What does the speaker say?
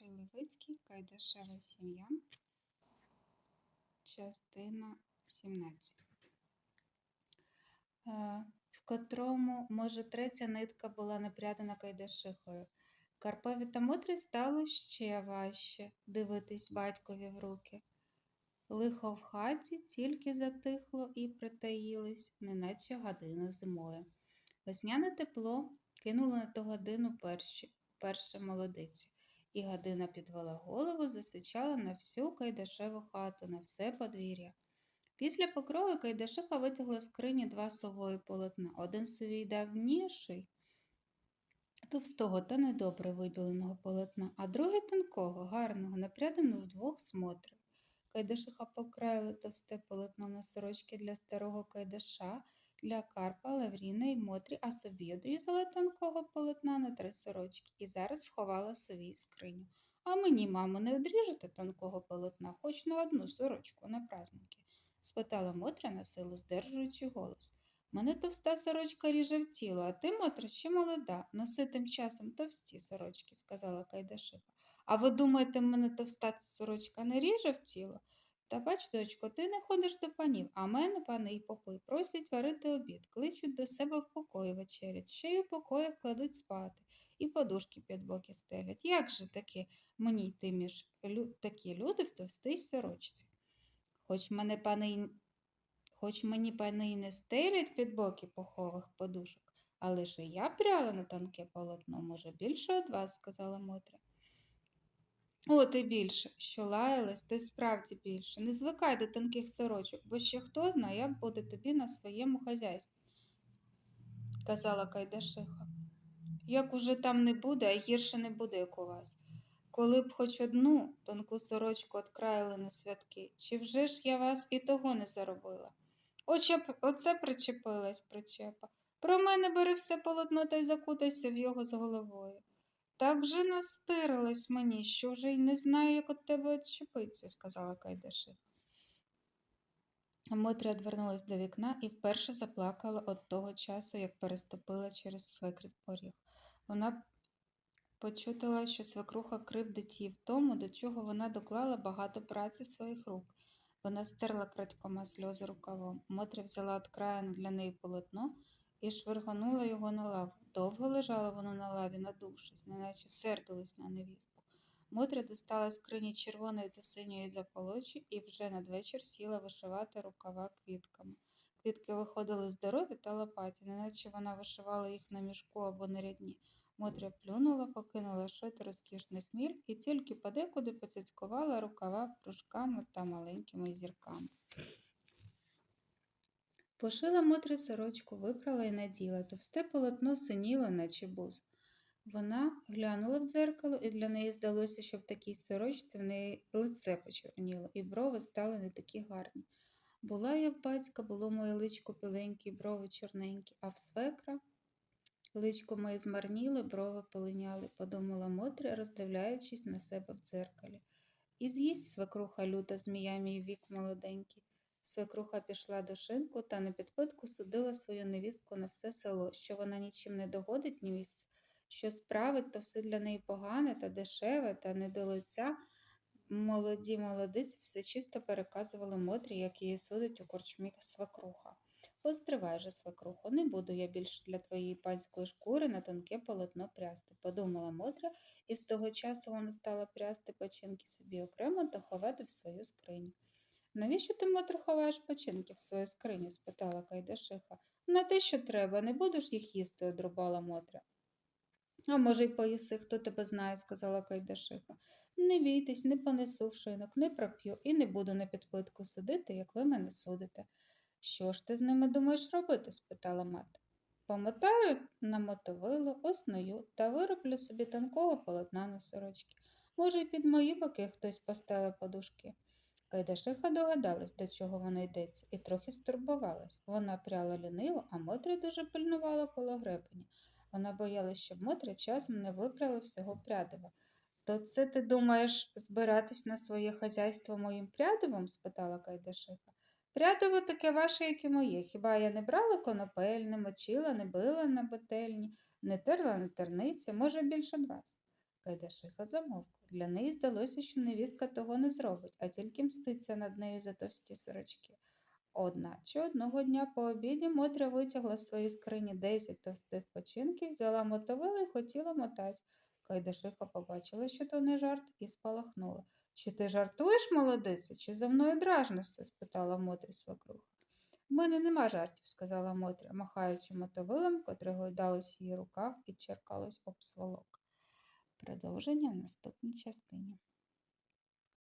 Левицький, Кайдашева сім'я, частина 17. Е, В котрому, може, третя нитка була напрядена Кайдашихою. Карпові та Мотрі стало ще важче дивитись батькові в руки. Лихо в хаті тільки затихло і притаїлось, неначе година зимою. Весняне тепло кинуло на ту годину перші, перше молодиці, і година підвела голову, засичала на всю Кайдашеву хату, на все подвір'я. Після покрови Кайдашиха витягла з скрині два сової полотна. Один совій давніший, товстого та недобре вибіленого полотна, а другий тонкого, гарного, напряденого вдвох смотрів. Кайдашиха покраїла товсте полотно на сорочки для старого кайдаша, для Карпа, Лавріна і Мотрі, а собі одрізала тонкого полотна на три сорочки і зараз сховала сові в скриню. А мені, мамо, не одріжете тонкого полотна, хоч на одну сорочку на праздники? спитала Мотря на силу, здержуючи голос. Мене товста сорочка ріже в тіло, а ти, Мотра, ще молода. Носи тим часом товсті сорочки, сказала Кайдашиха. А ви думаєте, мене товста сорочка не ріже в тіло? Та бач, дочко, ти не ходиш до панів, а мене пани й попи просять варити обід, кличуть до себе в покої вечерять, ще й у покоях кладуть спати, і подушки під боки стелять. Як же таки мені йти між лю... такі люди в товстій сорочці? Хоч мене пани Хоч мені пани й не стелять під боки пухових подушок, але ж і я пряла на тонке полотно, може, більше від вас, сказала Мотря. От і більше, що лаялась, то й справді більше. Не звикай до тонких сорочок, бо ще хто знає, як буде тобі на своєму хазяйстві, казала Кайдашиха. Як уже там не буде, а гірше не буде, як у вас. Коли б хоч одну тонку сорочку откраїли на святки, чи вже ж я вас і того не заробила? Оче, оце причепилась причепа. Про мене бери все полотно та й закутайся в його з головою. Так же настирилась мені, що вже й не знаю, як від тебе відчепитися, сказала Кайдашиха. Мотря одвернулась до вікна і вперше заплакала від того часу, як переступила через свекрів поріг. Вона почутила, що свекруха кривдить її в тому, до чого вона доклала багато праці своїх рук. Вона стерла крадькома сльози рукавом. Мотря взяла откраєне для неї полотно і швирганула його на лаву. Довго лежала воно на лаві, надувшись, неначе сердилась на невістку. Мотря достала скрині червоної та синьої заполочі і вже надвечір сіла вишивати рукава квітками. Квітки виходили здорові та лопаті, неначе вона вишивала їх на мішку або на рядні. Мотря плюнула, покинула шити розкішний хміль і тільки подекуди поцяцькувала рукава пружками та маленькими зірками. Пошила Мотря сорочку, випрала і наділа, товсте полотно синіло, наче буз. Вона глянула в дзеркало, і для неї здалося, що в такій сорочці в неї лице почорніло, і брови стали не такі гарні. Була я в батька, було моє личко біленьке, брови чорненькі, а в свекра личко моє змарніло, брови полиняли, подумала Мотря, роздивляючись на себе в дзеркалі. І з'їсть свекруха люта змія мій вік молоденький. Свекруха пішла до шинку та на підпитку судила свою невістку на все село, що вона нічим не догодить невістці, що справить, то все для неї погане та дешеве, та не до лиця. Молоді молодиці все чисто переказували Мотрі, як її судить у корчмі свекруха. Постривай же, свекрухо, не буду я більше для твоєї панської шкури на тонке полотно прясти, подумала Мотря, і з того часу вона стала прясти печінки собі окремо та ховати в свою скриню. Навіщо ти, Мотро, ховаєш печінки в свою скриню? спитала Кайдашиха. На те, що треба, не будеш їх їсти, одрубала Мотря. А може, й поїси, хто тебе знає, сказала Кайдашиха. Не бійтесь, не понесу в шинок, не проп'ю і не буду на підпитку судити, як ви мене судите. Що ж ти з ними думаєш робити? спитала мати. Помотаю на мотовило, осною та вироблю собі тонкого полотна на сорочки. Може, й під мої боки хтось постеле подушки. Кайдашиха догадалась, до чого воно йдеться, і трохи стурбувалась. Вона пряла ліниво, а Мотря дуже пильнувала коло гребеня. Вона боялась, щоб Мотря часом не випряла всього прядива. То це ти думаєш збиратись на своє хазяйство моїм прядивом? спитала Кайдашиха. Прядиво таке ваше, як і моє. Хіба я не брала конопель, не мочила, не била на бетельні, не терла на терниці, може, більше вас. Кайдашиха замовкла. Для неї здалося, що невістка того не зробить, а тільки мститься над нею за товсті сорочки. Одначе одного дня по обіді Мотря витягла з своєї скрині десять товстих починків, взяла мотовило і хотіла мотати. Кайдашиха побачила, що то не жарт, і спалахнула. Чи ти жартуєш, молодице, чи за мною дражнишся? спитала Мотрі свекруха. В мене нема жартів, сказала Мотря, махаючи мотовилом, котре гойдалось в її руках і черкалось об сволок. Продовження в наступній частині.